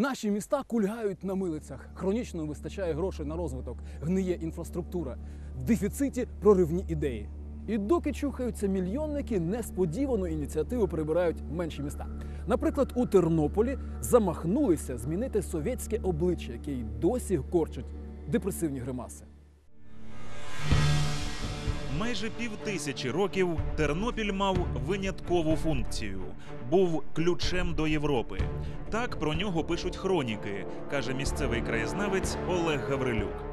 Наші міста кульгають на милицях. Хронічно вистачає грошей на розвиток, гниє інфраструктура, в дефіциті проривні ідеї. І доки чухаються мільйонники, несподівано ініціативу прибирають менші міста. Наприклад, у Тернополі замахнулися змінити совєтське обличчя, яке й досі корчить депресивні гримаси. Майже півтисячі років Тернопіль мав виняткову функцію був ключем до Європи. Так про нього пишуть хроніки, каже місцевий краєзнавець Олег Гаврилюк.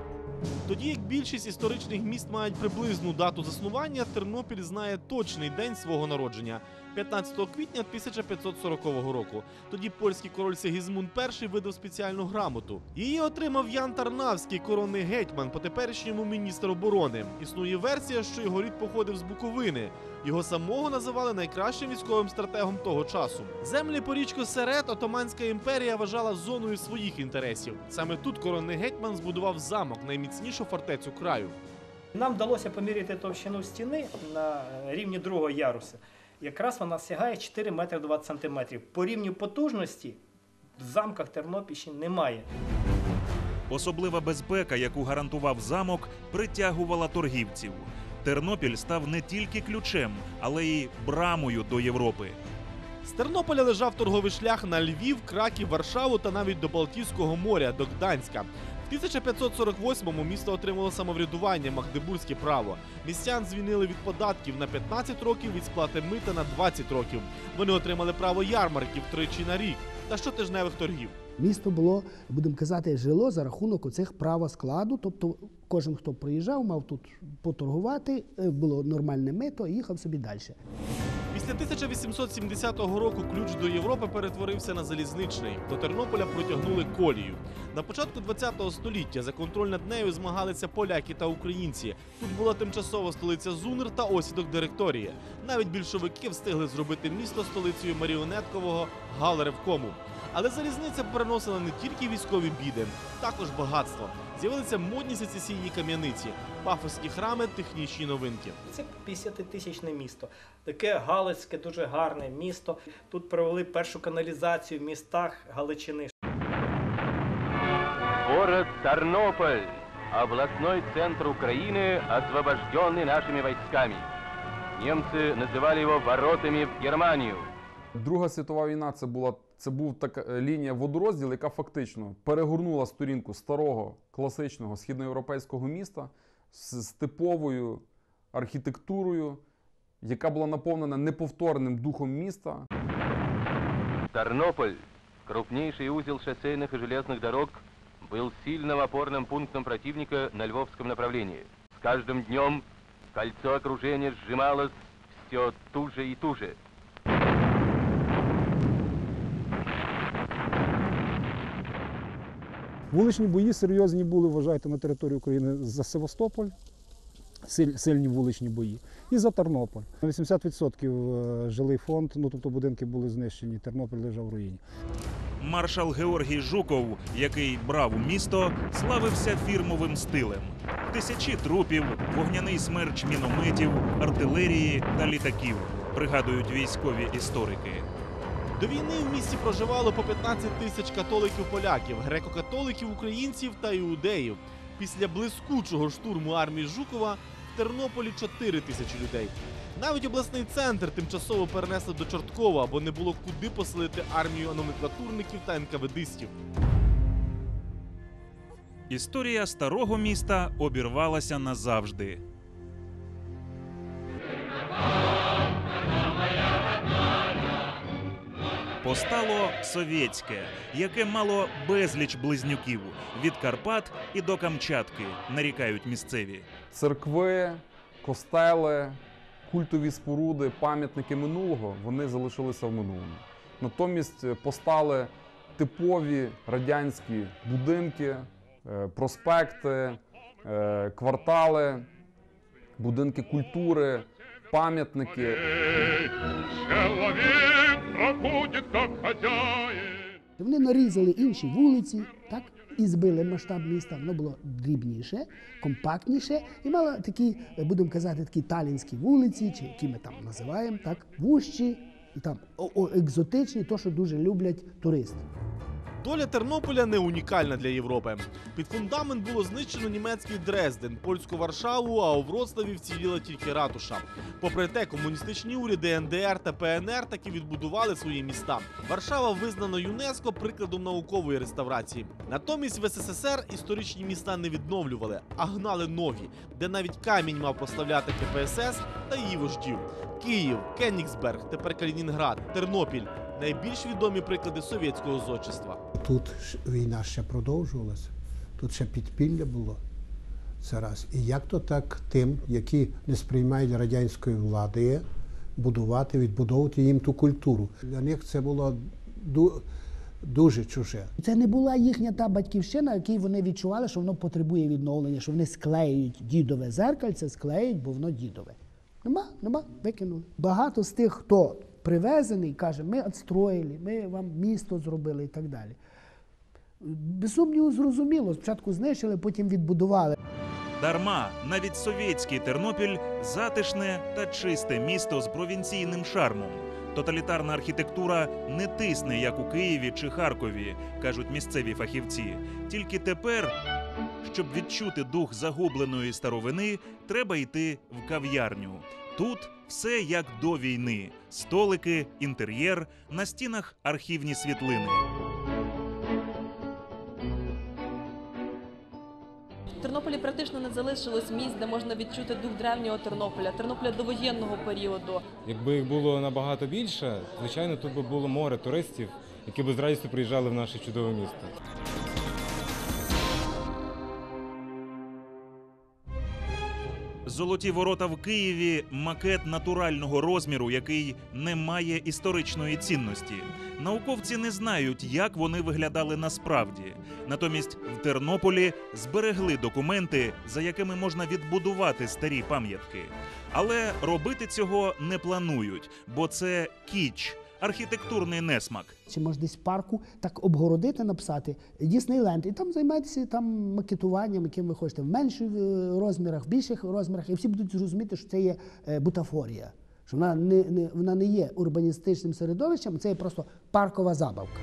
Тоді як більшість історичних міст мають приблизну дату заснування, Тернопіль знає точний день свого народження 15 квітня 1540 року. Тоді польський король Сигізмунд І видав спеціальну грамоту. Її отримав Ян Тарнавський, коронний гетьман, по теперішньому міністр оборони. Існує версія, що його рід походив з Буковини. Його самого називали найкращим військовим стратегом того часу. Землі по річку Серет Отоманська імперія вважала зоною своїх інтересів. Саме тут коронний гетьман збудував замок, найміцнішу фортецю краю. Нам вдалося поміряти товщину стіни на рівні другого яруса. Якраз вона сягає 4 метри 20 сантиметрів. По рівню потужності в замках Тернопільщини немає. Особлива безпека, яку гарантував замок, притягувала торгівців. Тернопіль став не тільки ключем, але й брамою до Європи. З Тернополя лежав торговий шлях на Львів, Краків, Варшаву та навіть до Балтійського моря, до Гданська. В 1548-му місто отримало самоврядування, магдебурзьке право. Містян звільнили від податків на 15 років, від сплати мита на 20 років. Вони отримали право ярмарків тричі на рік та щотижневих торгів. Місто було, будемо казати, жило за рахунок оцих правоскладу. Тобто кожен, хто приїжджав, мав тут поторгувати, е, було нормальне мито і їхав собі далі. Після 1870 року ключ до Європи перетворився на залізничний. До Тернополя протягнули колію. На початку 20 століття за контроль над нею змагалися поляки та українці. Тут була тимчасова столиця Зунер та осідок директорії. Навіть більшовики встигли зробити місто столицею маріонеткового Галеревкому. Але залізниця переносила не тільки військові біди, також багатство З'явилися модні сецесійні кам'яниці, пафосні храми, технічні новинки. Це 50-тисячне місто. Таке Галицьке, дуже гарне місто. Тут провели першу каналізацію в містах Галичини. Город Тарнополь, областной центр Украины, освобожденный нашими войсками. Немцы называли его воротами в Германию. Друга світова війна це була це був така е, лінія водорозділ, яка фактично перегорнула сторінку старого класичного східноєвропейського міста з, з типовою архітектурою, яка була наповнена неповторним духом міста. Тарнополь, крупнейший узел шоссейных и железных дорог, был сильным опорным пунктом противника на Львовском направлении. С каждым днем кольцо окружения сжималось все туже и туже. Вуличні бої серйозні були, вважайте, на території України за Севастополь, силь- сильні вуличні бої, і за Тернополь. На 80% жилий фонд, ну тобто будинки були знищені, Тернопіль лежав в руїні. Маршал Георгій Жуков, який брав місто, славився фірмовим стилем. Тисячі трупів, вогняний смерч мінометів, артилерії та літаків, пригадують військові історики. До війни в місті проживало по 15 тисяч католиків-поляків, греко-католиків, українців та іудеїв. Після блискучого штурму армії Жукова в Тернополі 4 тисячі людей. Навіть обласний центр тимчасово перенесли до Чорткова, бо не було куди поселити армію номенклатурників та НКВДистів. Історія старого міста обірвалася назавжди. Постало совєтське, яке мало безліч близнюків від Карпат і до Камчатки, нарікають місцеві. Церкви, костели, культові споруди, пам'ятники минулого вони залишилися в минулому. Натомість е, постали типові радянські будинки, е, проспекти, е, квартали, будинки культури, пам'ятники. Вони нарізали інші вулиці, так, і збили масштаб міста. Воно було дрібніше, компактніше і мало такі, е, будемо казати, такі талінські вулиці, чи які ми там називаємо, так, вущі і там о- о, екзотичні, то, що дуже люблять туристи. Доля Тернополя не унікальна для Європи. Під фундамент було знищено німецький Дрезден, польську Варшаву, а у Вроцлаві вціліла тільки ратуша. Попри те, комуністичні уряди НДР та ПНР таки відбудували свої міста. Варшава визнана ЮНЕСКО прикладом наукової реставрації. Натомість в СССР історичні міста не відновлювали, а гнали нові, де навіть камінь мав прославляти КПСС та її вождів. Київ, Кенігсберг, тепер Калінінград, Тернопіль найбільш відомі приклади совєтського зодчества. Тут війна ще продовжувалася, тут ще підпілля було. Це раз. І як то так тим, які не сприймають радянської влади, будувати, відбудовувати їм ту культуру. Для них це було дуже чуже. Це не була їхня та батьківщина, якій вони відчували, що воно потребує відновлення, що вони склеюють дідове зеркальце, склеюють, бо воно дідове. Нема, нема, викинули. Багато з тих, хто привезений, каже, ми відстроїли, ми вам місто зробили і так далі. Без сумніву, зрозуміло, спочатку знищили, потім відбудували. Дарма навіть совєтський Тернопіль затишне та чисте місто з провінційним шармом. Тоталітарна архітектура не тисне, як у Києві чи Харкові, кажуть місцеві фахівці. Тільки тепер, щоб відчути дух загубленої старовини, треба йти в кав'ярню. Тут все як до війни: столики, інтер'єр, на стінах архівні світлини. В Тернополі практично не залишилось місць, де можна відчути дух древнього Тернополя, Тернополя довоєнного періоду. Якби їх було набагато більше, звичайно, тут би було море туристів, які б з радістю приїжджали в наше чудове місто. Золоті ворота в Києві макет натурального розміру, який не має історичної цінності. Науковці не знають, як вони виглядали насправді. Натомість в Тернополі зберегли документи, за якими можна відбудувати старі пам'ятки. Але робити цього не планують, бо це кіч, архітектурний несмак. Чи може десь в парку так обгородити, написати Діснейленд, і там займайтеся там макетуванням, яким ви хочете, в менших е, розмірах, в більших розмірах, і всі будуть зрозуміти, що це є е, бутафорія. Що вона не, не, вона не є урбаністичним середовищем, це є просто паркова забавка.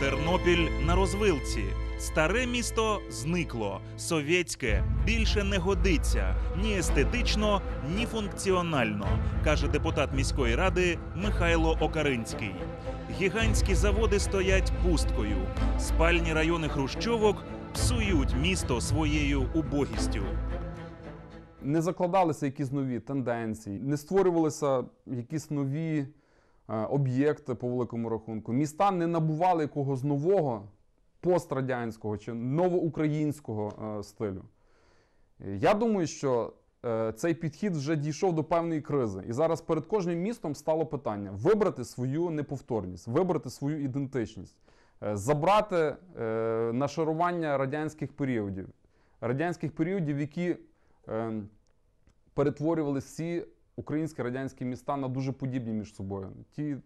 Тернопіль на розвилці. Старе місто зникло. Совєтське більше не годиться ні естетично, ні функціонально, каже депутат міської ради Михайло Окаринський. Гігантські заводи стоять пусткою. Спальні райони хрущовок псують місто своєю убогістю. не закладалися якісь нові тенденції, не створювалися якісь нові е, об'єкти по великому рахунку. Міста не набували якогось нового пострадянського чи новоукраїнського е, стилю. Я думаю, що е, цей підхід вже дійшов до певної кризи. І зараз перед кожним містом стало питання: вибрати свою неповторність, вибрати свою ідентичність, е, забрати нашарування радянських періодів, радянських періодів, які перетворювали всі українські радянські міста на дуже подібні між собою. Ті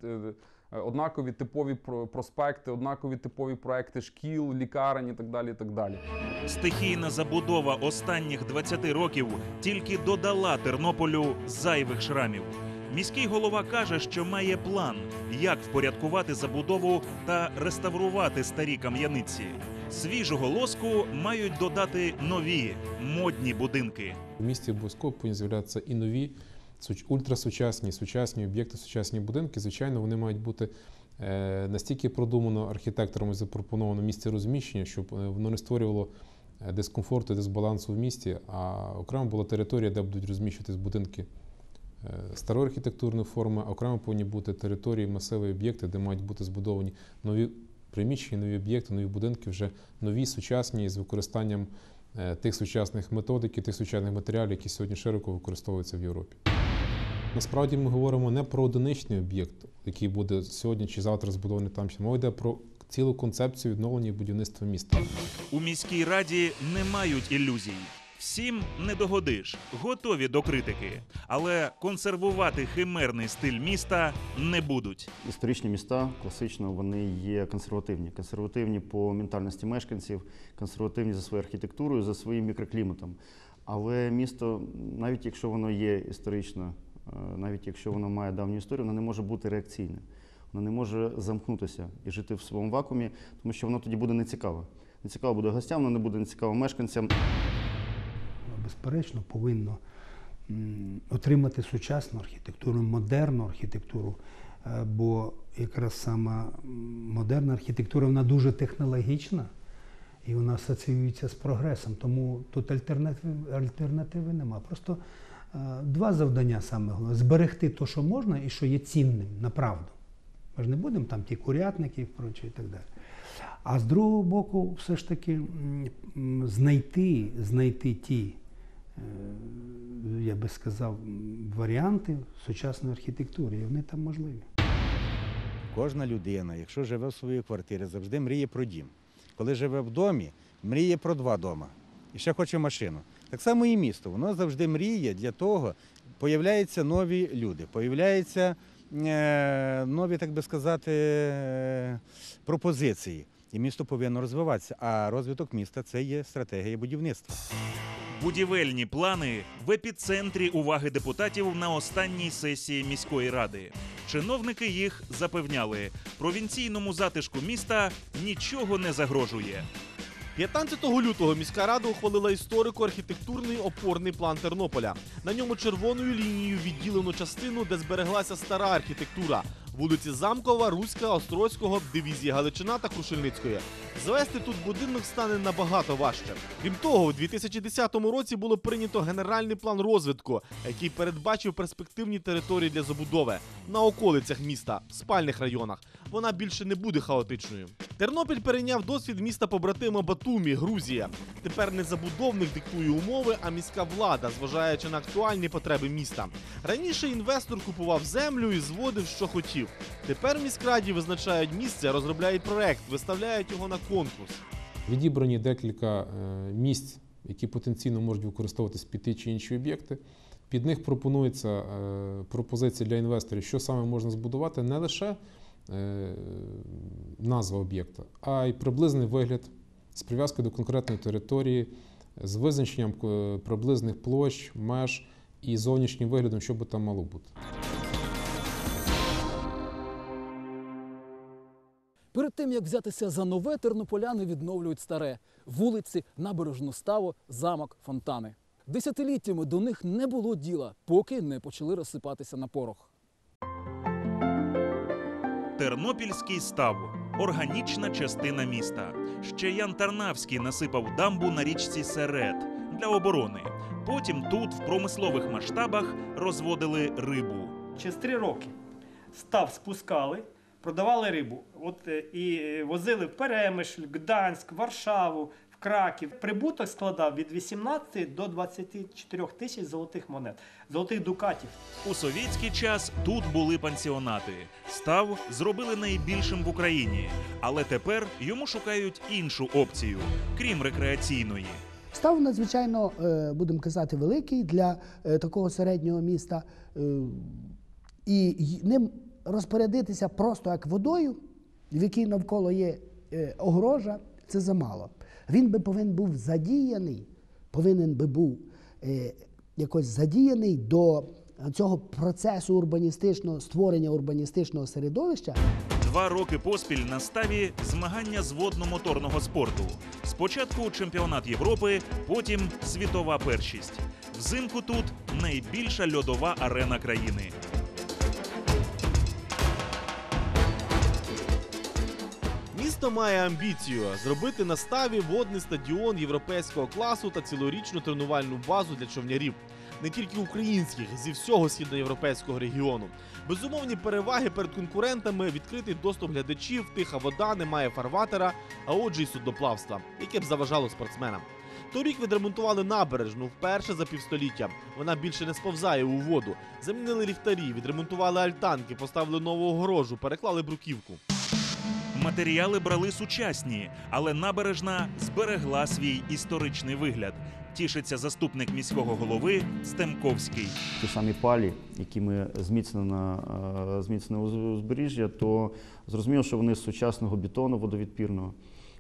однакові типові про- проспекти, однакові типові проекти шкіл, лікарень і так далі. І так далі. Стихійна забудова останніх 20 років тільки додала Тернополю зайвих шрамів. Міський голова каже, що має план, як впорядкувати забудову та реставрувати старі кам'яниці. Свіжого лоску мають додати нові модні будинки. В місті обов'язково повинні з'являтися і нові ультрасучасні, сучасні об'єкти, сучасні будинки. Звичайно, вони мають бути е, настільки продумано архітекторами запропоновано місце розміщення, щоб е, воно не створювало е, дискомфорту, дисбалансу в місті, а окремо була територія, де будуть розміщуватись будинки старої архітектурної форми, окремо повинні бути території, масиви, об'єкти, де мають бути збудовані нові приміщення, нові об'єкти, нові будинки, вже нові, сучасні з використанням тих сучасних методик і тих сучасних матеріалів, які сьогодні широко використовуються в Європі. Насправді ми говоримо не про одиничний об'єкт, який буде сьогодні чи завтра збудований там. чи Мова йде про цілу концепцію відновлення і будівництва міста. У міській раді не мають ілюзій. Всім не догодиш, готові до критики, але консервувати химерний стиль міста не будуть. Історичні міста класично вони є консервативні. Консервативні по ментальності мешканців, консервативні за своєю архітектурою, за своїм мікрокліматом. Але місто, навіть якщо воно є історично, навіть якщо воно має давню історію, воно не може бути реакційне. Вона не може замкнутися і жити в своєму вакуумі, тому що воно тоді буде нецікаво. Нецікаво буде гостям, воно не буде нецікаво мешканцям. безперечно, повинно отримати сучасну архітектуру, модерну архітектуру. Е, Бо якраз сама модерна архітектура вона дуже технологічна і вона асоціюється з прогресом. Тому тут альтернативи, альтернативи нема. Просто е, два завдання саме головне: зберегти те, що можна і що є цінним направду. Ми ж не будемо там ті курятники і проче і так далі. А з другого боку, все ж таки знайти, знайти ті, е, я би сказав, варіанти сучасної архітектури, і вони там можливі. Кожна людина, якщо живе в своїй квартирі, завжди мріє про дім. Коли живе в домі, мріє про два дома і ще хоче машину. Так само і місто. Воно завжди мріє для того, появляються нові люди, появляються е, нові, так би сказати, е, пропозиції. І місто повинно розвиватися. А розвиток міста це є стратегія будівництва. Будівельні плани в епіцентрі уваги депутатів на останній сесії міської ради. Чиновники їх запевняли, провінційному затишку міста нічого не загрожує. 15 лютого міська рада ухвалила історико-архітектурний опорний план Тернополя. На ньому червоною лінією відділено частину, де збереглася стара архітектура. Вулиці Замкова, Руська, Острозького, дивізії Галичина та Крушельницької. Звести тут будинок стане набагато важче. Крім того, у 2010 році було прийнято генеральний план розвитку, який передбачив перспективні території для забудови на околицях міста, в спальних районах. Вона більше не буде хаотичною. Тернопіль перейняв досвід міста побратима Батумі, Грузія. Тепер не забудовник диктує умови, а міська влада, зважаючи на актуальні потреби міста. Раніше інвестор купував землю і зводив, що хотів. Тепер міськраді визначають місце, розробляють проект, виставляють його на конкурс. Відібрані декілька е, місць, які потенційно можуть використовуватись під ті чи інші об'єкти. Під них пропонується е, пропозиція для інвесторів, що саме можна збудувати, не лише е, назва об'єкта, а й приблизний вигляд з прив'язкою до конкретної території, з визначенням приблизних площ, меж і зовнішнім виглядом, що би там мало бути. Перед тим як взятися за нове, тернополяни відновлюють старе вулиці, набережну ставу, замок, фонтани. Десятиліттями до них не було діла, поки не почали розсипатися на порох. Тернопільський став органічна частина міста. Ще Ян Тарнавський насипав дамбу на річці Серед для оборони. Потім тут, в промислових масштабах, розводили рибу. Через три роки став спускали, продавали рибу. От е, і е, возили в Перемишль, Гданськ, Варшаву, в Краків. Прибуток складав від 18 до 24 тисяч золотих монет, золотих дукатів. У совєтський час тут були пансіонати. Став зробили найбільшим в Україні, але тепер йому шукають іншу опцію, крім рекреаційної. Став надзвичайно, е, будемо казати, великий для такого середнього міста. І ним розпорядитися просто як водою, в якій навколо є е, огорожа, це замало. Він би повинен був задіяний, повинен би був е, якось задіяний до цього процесу урбаністичного створення урбаністичного середовища. Два роки поспіль на ставі змагання з водно-моторного спорту. Спочатку чемпіонат Європи, потім світова першість. Взимку тут найбільша льодова арена країни. Місто має амбіцію зробити на ставі водний стадіон європейського класу та цілорічну тренувальну базу для човнярів, не тільки українських, зі всього східноєвропейського регіону. Безумовні переваги перед конкурентами, відкритий доступ глядачів, тиха вода, немає фарватера, а отже, й судноплавства, яке б заважало спортсменам. Торік відремонтували набережну вперше за півстоліття. Вона більше не сповзає у воду. Замінили ліхтарі, відремонтували альтанки, поставили нову огорожу, переклали бруківку. Матеріали брали сучасні, але набережна зберегла свій історичний вигляд. Тішиться заступник міського голови Стемковський. ті самі палі, якими зміцнено, е, зміцнено уз- узбережжя, то зрозуміло, що вони з сучасного бетону водовідпірного.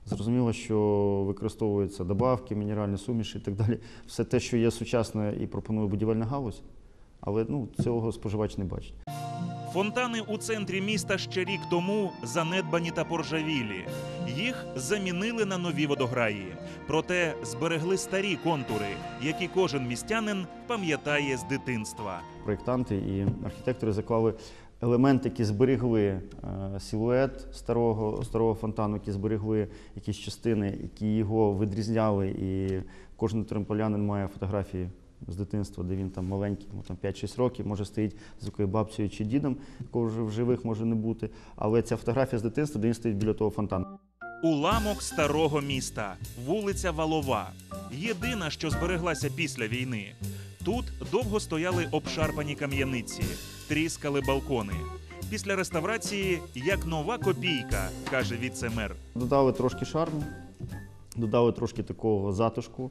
Зрозуміло, що використовуються добавки, мінеральні суміші і так далі. Все те, що є сучасне і пропонує будівельна галузь, але ну, цього споживач не бачить. Фонтани у центрі міста ще рік тому занедбані та поржавілі. Їх замінили на нові водограї. Проте зберегли старі контури, які кожен містянин пам'ятає з дитинства. Проєктанти і архітектори заклали елементи, які зберегли е, силует старого, старого фонтану, які зберегли якісь частини, які його відрізняли. І кожен трамполянин має фотографії з дитинства, де він там маленький, йому там 5-6 років, може стоїть з якою бабцею чи дідом, якого вже в живих може не бути. Але ця фотографія з дитинства, де він стоїть біля того фонтану. Уламок старого міста, вулиця Валова. Єдина, що збереглася після війни. Тут довго стояли обшарпані кам'яниці, тріскали балкони. Після реставрації як нова копійка, каже віце-мер. Додали трошки шарму, додали трошки такого затишку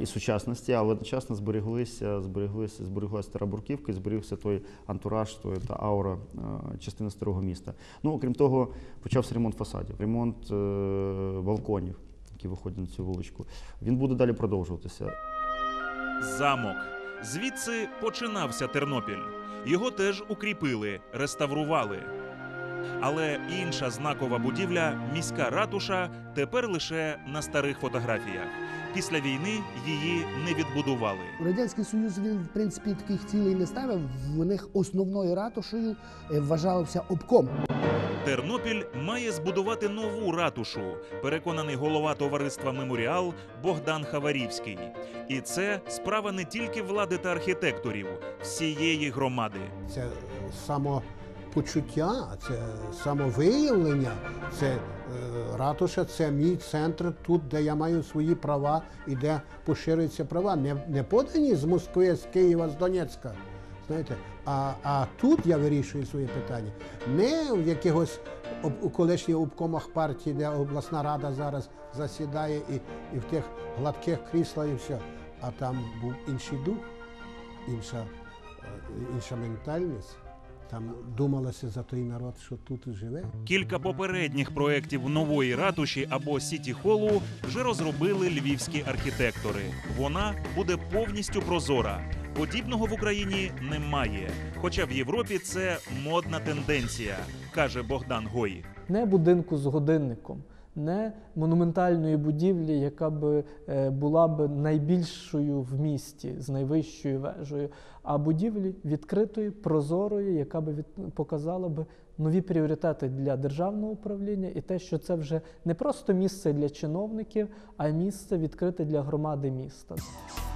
і сучасності, але одночасно збереглися, збереглися, збереглася стара бурківка і зберігся той антураж, той, та аура частини старого міста. Ну, окрім того, почався ремонт фасадів, ремонт е, балконів, які виходять на цю вуличку. Він буде далі продовжуватися. Замок. Звідси починався Тернопіль. Його теж укріпили, реставрували. Але інша знакова будівля, міська ратуша, тепер лише на старих фотографіях. Після війни її не відбудували. Радянський Союз він в принципі таких цілей не ставив. В них основною ратушею е, вважався обком. Тернопіль має збудувати нову ратушу, переконаний голова товариства Меморіал Богдан Хаварівський. І це справа не тільки влади та архітекторів, всієї громади. Це самопочуття, це самовиявлення, це ратуша, це мій центр тут, де я маю свої права і де поширюються права. Не, не подані з Москви, з Києва, з Донецька. Знаєте, а, а тут я вирішую свої питання. Не в якихось у колишніх обкомах партії, де обласна рада зараз засідає і, і в тих гладких кріслах і все. А там був інший дух, інша, е, інша ментальність. Там думалося за той народ, що тут живе. Кілька попередніх проєктів нової ратуші або сіті холу вже розробили львівські архітектори. Вона буде повністю прозора. Подібного в Україні немає. Хоча в Європі це модна тенденція, каже Богдан Гой. не будинку з годинником, не монументальної будівлі, яка б е, була б найбільшою в місті з найвищою вежею, а будівлі відкритої, прозорої, яка би від- показала б нові пріоритети для державного управління і те, що це вже не просто місце для чиновників, а місце відкрите для громади міста.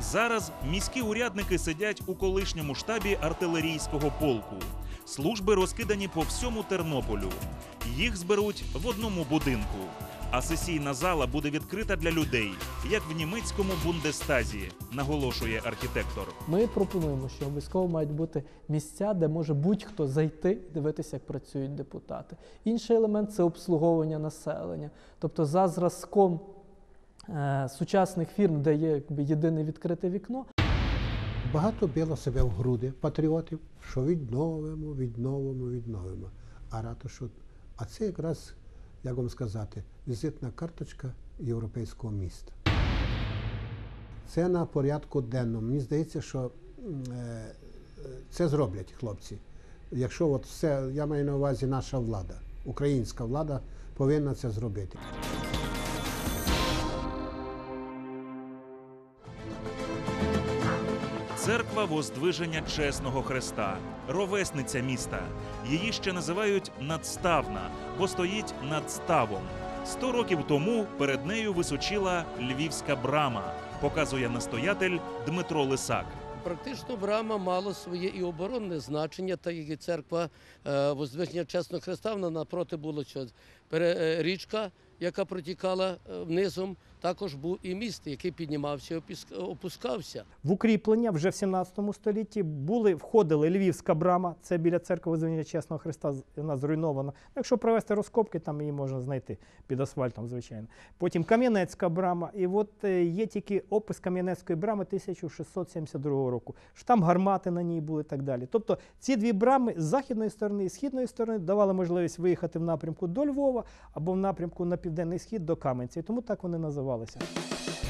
Зараз міські урядники сидять у колишньому штабі артилерійського полку. Служби розкидані по всьому Тернополю. Їх зберуть в одному будинку. А сесійна зала буде відкрита для людей, як в німецькому бундестазі, наголошує архітектор. Ми пропонуємо, що обов'язково мають бути місця, де може будь-хто зайти і дивитися, як працюють депутати. Інший елемент це обслуговування населення. Тобто, за зразком е, сучасних фірм, де є якби єдине відкрите вікно, Багато било себе в груди патріотів, що відновимо, відновимо, відновимо. А ратушу, а це якраз, як вам сказати, візитна карточка європейського міста. Це на порядку денному. Мені здається, що е, це зроблять хлопці. Якщо от все, я маю на увазі наша влада, українська влада повинна це зробити. Церква Воздвиження Чесного Христа, ровесниця міста. Її ще називають надставна, бо стоїть над ставом. Сто років тому перед нею височила львівська брама, показує настоятель Дмитро Лисак. Практично брама мала своє і оборонне значення, так як і церква е, Воздвиження Чесного Христа, вона напроти була е, річка, яка протікала е, низом. Також був і міст, який піднімався і опускався. В укріплення вже в 17 столітті були, входили Львівська брама, це біля церкви Возвинення Чесного Христа, вона зруйнована. Якщо провести розкопки, там її можна знайти під асфальтом, звичайно. Потім Кам'янецька брама. І от е, є тільки опис Кам'янецької брами 1672 року. Що там гармати на ній були і так далі. Тобто ці дві брами з західної сторони і східної сторони давали можливість виїхати в напрямку до Львова або в напрямку на південний схід до Кам'янця. Тому так вони називалися.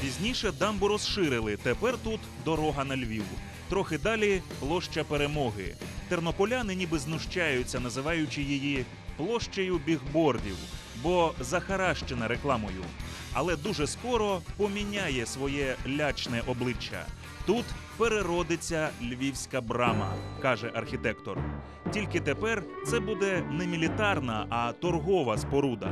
Пізніше дамбу розширили. Тепер тут дорога на Львів. Трохи далі площа перемоги. Тернополяни ніби знущаються, називаючи її площею бігбордів, бо захаращена рекламою. Але дуже скоро поміняє своє лячне обличчя. Тут переродиться львівська брама, каже архітектор. Тільки тепер це буде не мілітарна, а торгова споруда.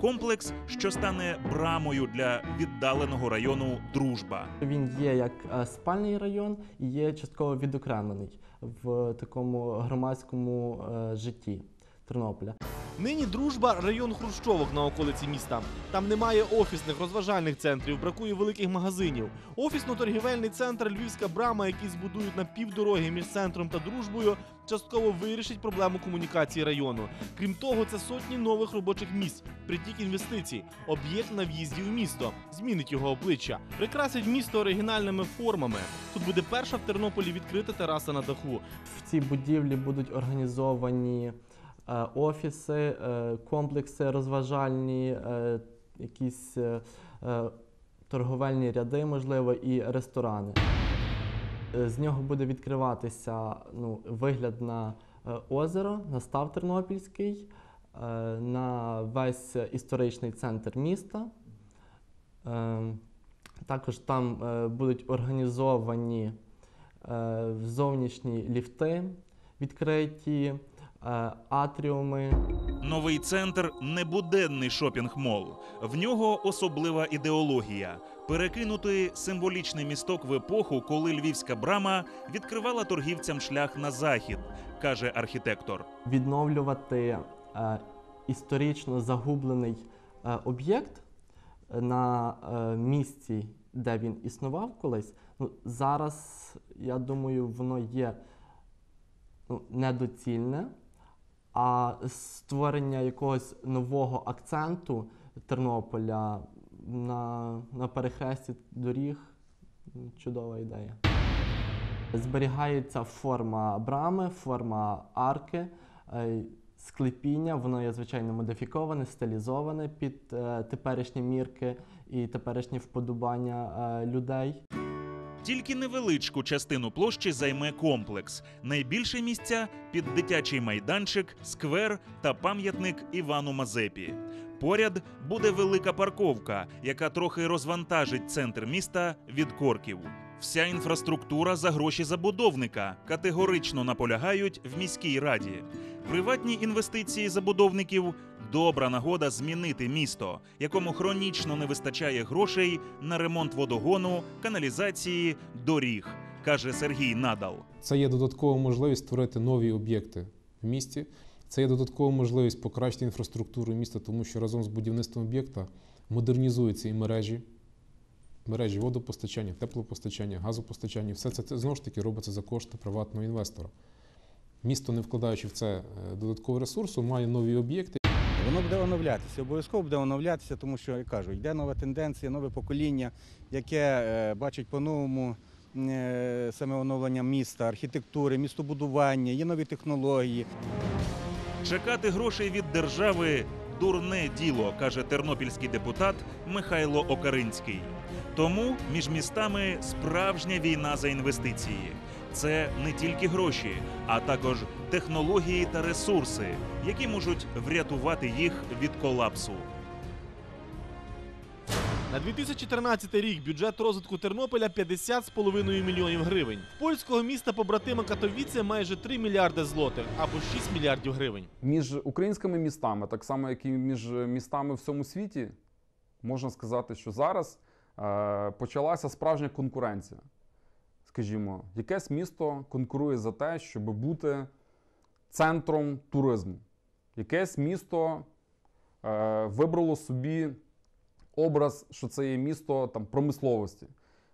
Комплекс, що стане брамою для віддаленого району Дружба. Він є як е, спальний район і є частково відокремлений в такому громадському е, житті Тернополя. Нині дружба район хрущовок на околиці міста. Там немає офісних розважальних центрів, бракує великих магазинів. Офісно-торгівельний центр Львівська брама, який збудують на півдороги між центром та дружбою, частково вирішить проблему комунікації району. Крім того, це сотні нових робочих місць, притік інвестицій, об'єкт на в'їзді в місто, змінить його обличчя, прикрасить місто оригінальними формами. Тут буде перша в Тернополі відкрита тераса на даху. В цій будівлі будуть організовані офіси, е, комплекси розважальні, е, якісь е, е, торговельні ряди, можливо, і ресторани. Е, З нього буде відкриватися ну, вигляд на е, озеро, на став Тернопільський, е, на весь історичний центр міста. Е, Також там е, будуть організовані е, зовнішні ліфти відкриті, е, атріуми. Новий центр не буденний шопінг-мол. В нього особлива ідеологія перекинути символічний місток в епоху, коли львівська брама відкривала торгівцям шлях на захід, каже архітектор. Відновлювати е, історично загублений е, об'єкт на е, місці, де він існував колись. Ну, зараз, я думаю, воно є ну, недоцільне, а створення якогось нового акценту Тернополя на, на перехресті доріг чудова ідея. Зберігається форма брами, форма арки, е, склепіння. Воно є звичайно модифіковане, стилізоване під е, теперішні мірки і теперішні вподобання е, людей. Тільки невеличку частину площі займе комплекс. Найбільше місця під дитячий майданчик, сквер та пам'ятник Івану Мазепі. Поряд буде велика парковка, яка трохи розвантажить центр міста від корків. Вся інфраструктура за гроші забудовника категорично наполягають в міській раді. Приватні інвестиції забудовників добра нагода змінити місто, якому хронічно не вистачає грошей на ремонт водогону, каналізації, доріг, каже Сергій Надал. Це є додаткова можливість створити нові об'єкти в місті. Це є додаткова можливість покращити інфраструктуру міста, тому що разом з будівництвом об'єкта модернізуються і мережі, мережі водопостачання, теплопостачання, газопостачання. Все це знову ж таки робиться за кошти приватного інвестора. Місто, не вкладаючи в це е, додаткового ресурсу, має нові об'єкти. Воно буде оновлятися, обов'язково буде оновлятися, тому що я кажу, йде нова тенденція, нове покоління, яке е, бачить по-новому е, саме оновлення міста, архітектури, містобудування, є нові технології. Чекати грошей від держави дурне діло, каже тернопільський депутат Михайло Окаринський. Тому між містами справжня війна за інвестиції. Це не тільки гроші, а також технології та ресурси, які можуть врятувати їх від колапсу. На 2014 рік бюджет розвитку Тернополя 50,5 мільйонів гривень. В польського міста побратима Катовіце майже 3 мільярди злотих або 6 мільярдів гривень. Між українськими містами, так само як і між містами в всьому світі, можна сказати, що зараз е, почалася справжня конкуренція. Скажімо, якесь місто конкурує за те, щоб бути центром туризму. Якесь місто е, вибрало собі образ, що це є місто там, промисловості,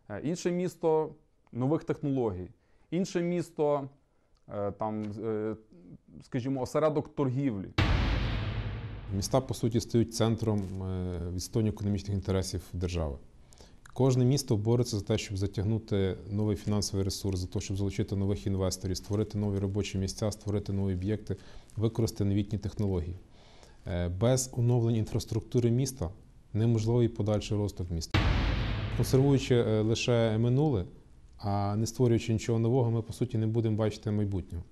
Е, інше місто нових технологій, інше місто, е, там, е, скажімо, осередок торгівлі. Міста, по суті, стають центром е, відстоювання економічних інтересів держави. Кожне місто бореться за те, щоб затягнути новий фінансовий ресурс, за те, щоб залучити нових інвесторів, створити нові робочі місця, створити нові об'єкти, використати новітні технології. Е, Без оновлення інфраструктури міста неможливий подальший розвиток міста. Консервуючи е, лише минуле, а не створюючи нічого нового, ми по суті не будемо бачити майбутнього.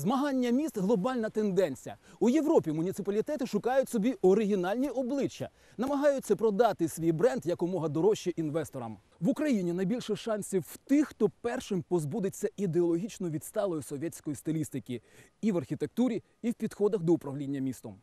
Змагання міст глобальна тенденція. У Європі муніципалітети шукають собі оригінальні обличчя, намагаються продати свій бренд якомога дорожче інвесторам. В Україні найбільше шансів в тих, хто першим позбудеться ідеологічно відсталої совєтської стилістики і в архітектурі, і в підходах до управління містом.